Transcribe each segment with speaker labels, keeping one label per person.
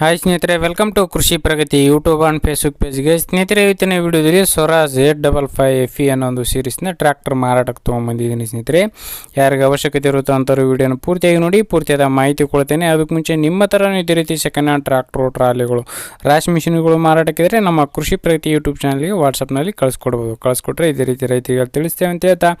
Speaker 1: Hi ಸ್ನೇಹಿತರೆ welcome to Krishi Pragati YouTube and Facebook ಪೇಜ್ಗೆ ಸ್ನೇಹಿತರೆ, ಇವತ್ತಿನ ವಿಡಿಯೋದಲ್ಲಿ Swaraj eight double five F E ಅನ್ನೋ ಒಂದು ಸೀರೀಸ್ನ ಟ್ರ್ಯಾಕ್ಟರ್ ಮಾರಾಟಕ್ಕೆ ತೊಗೊಂಬಂದಿದ್ದೀನಿ ಸ್ನೇಹಿತರೆ. ಯಾರಿಗೆ ಅವಶ್ಯಕತೆ ಇರುತ್ತೋ ಅಂಥವ್ರು ವಿಡಿಯೋನ ಪೂರ್ತಿಯಾಗಿ ನೋಡಿ, ಪೂರ್ತಿಯಾದ ಮಾಹಿತಿ ಕೊಡ್ತೇನೆ. ಅದಕ್ಕೆ ಮುಂಚೆ ನಿಮ್ಮ ಥರ ಇದೇ ರೀತಿ ಸೆಕೆಂಡ್ ಹ್ಯಾಂಡ್ ಟ್ರ್ಯಾಕ್ಟ್ರು ಟ್ರಾಲಿಗಳು, ರಾಶ್ ಮಿಷಿನ್ಗಳು ಮಾರಾಟಕ್ಕಿದ್ರೆ ನಮ್ಮ ಕೃಷಿ ಪ್ರಗತಿ ಯೂಟ್ಯೂಬ್ ಚಾನಲ್ಗೆ ವಾಟ್ಸಪ್ನಲ್ಲಿ ಕಳಿಸ್ಕೊಡ್ಬೋದು. ಕಳಿಸ್ಕೊಟ್ರೆ ಇದೇ ರೀತಿ ರೈತರಿಗೆ ತಿಳಿಸ್ತೇವೆ ಅಂತ ಹೇಳ್ತಾ.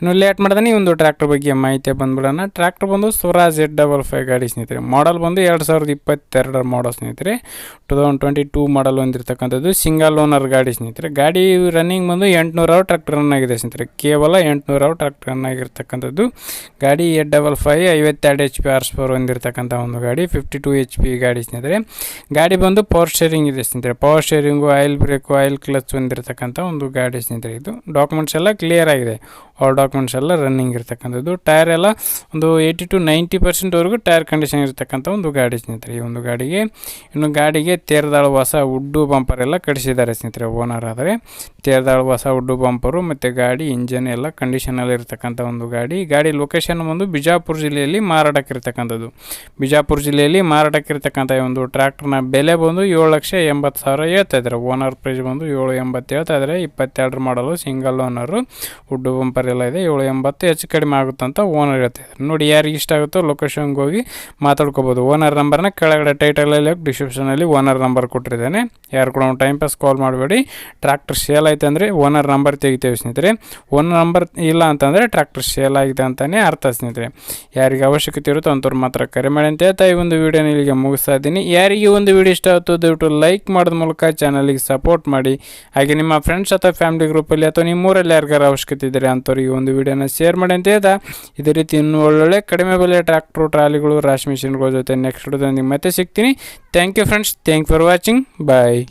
Speaker 1: ಇನ್ನು ಲೇಟ್ ಮಾಡ್ದೇನೆ ಒಂದು ಟ್ರ್ಯಾಕ್ಟರ್ ಬಗ್ಗೆ ಮಾಹಿತಿ ಬಂದ್ಬಿಡೋಣ. ಟ್ರ್ಯಾಕ್ಟರ್ ಬಂದು ಸ್ವರಾಜ್ ಏಟ್ ಡಬಲ್ ಫೈವ್ ಗಾಡಿ ಸ್ನೇಹಿತರೆ. ಮಾಡಲ್ ಬಂದು ಎರಡು ಸಾವಿರದ ಇಪ್ಪತ್ತೆರಡರ ಮಾಡಲ್ ಸ್ನೇಹಿತರೆ. Two thousand twenty two model ಒಂದಿರ್ತಕ್ಕಂಥದ್ದು single owner ಗಾಡಿ ಸ್ನೇಹಿತರೆ. ಗಾಡಿ ರನ್ನಿಂಗ್ ಬಂದು ಎಂಟುನೂರು ಅವರ್ ಟ್ರ್ಯಾಕ್ಟರ್ ರನ್ ಆಗಿದೆ ಸ್ನೇಹಿತರೆ. ಕೇವಲ ಎಂಟುನೂರು ಅವರ್ ಟ್ರ್ಯಾಕ್ಟರ್ ರನ್ ಆಗಿರ್ತಕ್ಕಂಥದ್ದು. ಗಾಡಿ ಏಟ್ ಡಬಲ್ ಫೈವ್ ಐವತ್ತೆರಡು ಎಚ್ ಪಿ ಆರ್ಸ್ ಫೋರ್ ಹೊಂದಿರತಕ್ಕಂಥ ಒಂದು ಗಾಡಿ ಫಿಫ್ಟಿ ಟು ಎಚ್ ಪಿ ಗಾಡಿ ಸ್ನೇಹಿತರೆ. ಗಾಡಿ ಬಂದು ಪವರ್ ಶೇರಿಂಗ್ ಇದೆ ಸ್ನೇಹಿತರೆ. Power steering oil brake oil clutch ಹೊಂದಿರತಕ್ಕಂಥ ಒಂದು ಗಾಡಿ ಸ್ನೇಹಿತರೆ ಇದು. ಡಾಕ್ಯುಮೆಂಟ್ಸ್ ಎಲ್ಲ ಕ್ಲಿಯರ್ ಆಗಿದೆ. ಆಲ್ ಡಾಕ್ಯುಮೆಂಟ್ಸ್ ಎಲ್ಲ ರನ್ನಿಂಗ್ ಇರ್ತಕ್ಕಂಥದ್ದು. ಟೈರ್ ಎಲ್ಲ ಒಂದು ಏಯ್ಟಿ ಟು ನೈಂಟಿ ಪರ್ಸೆಂಟ್ವರೆಗೂ ಟೈರ್ ಕಂಡೀಷನ್ ಇರ್ತಕ್ಕಂಥ ಒಂದು ಗಾಡಿ ಸ್ನೇಹಿತರೆ ಈ ಒಂದು ಗಾಡಿಗೆ. ಇನ್ನು ಗಾಡಿಗೆ ತೇರ್ದಾಳು ಹೊಸ ಉಡ್ಡು ಬಂಪರ್ ಎಲ್ಲ ಕಡಿಸಿದ್ದಾರೆ ಸ್ನೇಹಿತರೆ ಓನರ್ ಆದರೆ. ತೇರ್ದಾಳು ಹೊಸ ಉಡ್ಡು ಬಂಪರು ಮತ್ತು ಗಾಡಿ ಇಂಜನ್ ಎಲ್ಲ ಕಂಡೀಷನಲ್ಲಿ ಇರ್ತಕ್ಕಂಥ ಒಂದು ಗಾಡಿ. ಗಾಡಿ ಲೊಕೇಶನ್ ಬಂದು ಬಿಜಾಪುರ ಜಿಲ್ಲೆಯಲ್ಲಿ ಮಾರಾಟಕ್ಕಿರ್ತಕ್ಕಂಥದ್ದು ಬಿಜಾಪುರ ಜಿಲ್ಲೆಯಲ್ಲಿ ಮಾರಾಟಕ್ಕಿರ್ತಕ್ಕಂಥ ಒಂದು ಟ್ರ್ಯಾಕ್ಟರ್ನ ಬೆಲೆ ಬಂದು ಏಳು ಲಕ್ಷ ಎಂಬತ್ತು ಸಾವಿರ ಹೇಳ್ತಾ ಇದ್ದಾರೆ. ಓನರ್ ಪ್ರೈಸ್ ಬಂದು ಏಳು ಎಂಬತ್ತು ಹೇಳ್ತಾ ಇದ್ದಾರೆ. ಇಪ್ಪತ್ತೆರಡು ಮಾಡಲು ಸಿಂಗಲ್ ಓನರು ಉಡ್ಡು ಬಂಪರ್ ಎಲ್ಲ ಇದೆ. ಏಳು ಎಂಬತ್ತು ಹೆಚ್ಚು ಕಡಿಮೆ ಆಗುತ್ತಂತ ಓನರ್ ಹೇಳ್ತಾ ಇದ್ದಾರೆ. ನೋಡಿ ಯಾರಿಗೆ ಇಷ್ಟ ಆಗುತ್ತೋ ಲೊಕೇಶನ್ಗೆ ಹೋಗಿ ಮಾತಾಡ್ಕೋಬೋದು. ಓನರ್ ನಂಬರ್ನ ಕೆಳಗಡೆ ಟೈಟಲಲ್ಲಿ ಡಿಸ್ಕ್ರಿಪ್ಷನಲ್ಲಿ ಓನರ್ ನಂಬರ್ ಕೊಟ್ಟಿದ್ದೇನೆ. ಯಾರು ಕೂಡ ಟೈಮ್ ಪಾಸ್ ಕಾಲ್ ಮಾಡಬೇಡಿ. ಟ್ರ್ಯಾಕ್ಟರ್ ಸೇಲ್ ಆಯ್ತು ಅಂದರೆ ಓನರ್ ನಂಬರ್ ತೆಗಿತೇವೆ ಸ್ನೇಹಿತರೆ. ಓನರ್ ನಂಬರ್ ಇಲ್ಲ ಅಂತಂದರೆ ಟ್ರ್ಯಾಕ್ಟರ್ ಸೇಲ್ ಆಗಿದೆ ಅಂತಲೇ ಅರ್ಥ ಸ್ನೇಹಿತರೆ. ಯಾರಿಗೆ ಅವಶ್ಯಕತೆ ಇರುತ್ತೋ ಅಂಥವ್ರು ಮಾತ್ರ ಕರೆ ಮಾಡಿ ಅಂತ ಹೇಳ್ತಾ ಈ ಒಂದು ವೀಡಿಯೋನ ಇಲ್ಲಿಗೆ ಮುಗಿಸ್ತಾ ಇದ್ದೀನಿ. ಯಾರಿಗೆ ಒಂದು ವಿಡಿಯೋ ಇಷ್ಟ ಆಯಿತು ದಯವಿಟ್ಟು ಲೈಕ್ ಮಾಡೋದ ಮೂಲಕ ಚಾನಲಿಗೆ ಸಪೋರ್ಟ್ ಮಾಡಿ. ಹಾಗೆ ನಿಮ್ಮ ಫ್ರೆಂಡ್ಸ್ ಅಥವಾ ಫ್ಯಾಮಿಲಿ ಗ್ರೂಪಲ್ಲಿ ಅಥವಾ ನಿಮ್ಮೂರಲ್ಲಿ ಯಾರಿಗಾರು ಅವಶ್ಯಕತೆ ಇದ್ದರೆ ಅಂಥವ್ರಿಗೆ ಒಂದು ವೀಡಿಯೋನ ಶೇರ್ ಮಾಡಿ ಅಂತ ಹೇಳ್ತಾ ಇದೇ ರೀತಿ ಇನ್ನೂ ಒಳ್ಳೊಳ್ಳೆ ಕಡಿಮೆ ಬೆಲೆ ಟ್ರ್ಯಾಕ್ಟ್ರು ಟ್ರಾಲಿಗಳು ರಾಶಿ ಮಿಷಿನ್ಗಳ ಜೊತೆ ನೆಕ್ಸ್ಟ್ ವಿಡಿಯೋದೊಂದಿಗೆ ಮತ್ತೆ ಸಿಗ್ತೀನಿ. Thank you friends. Thank for watching. Bye.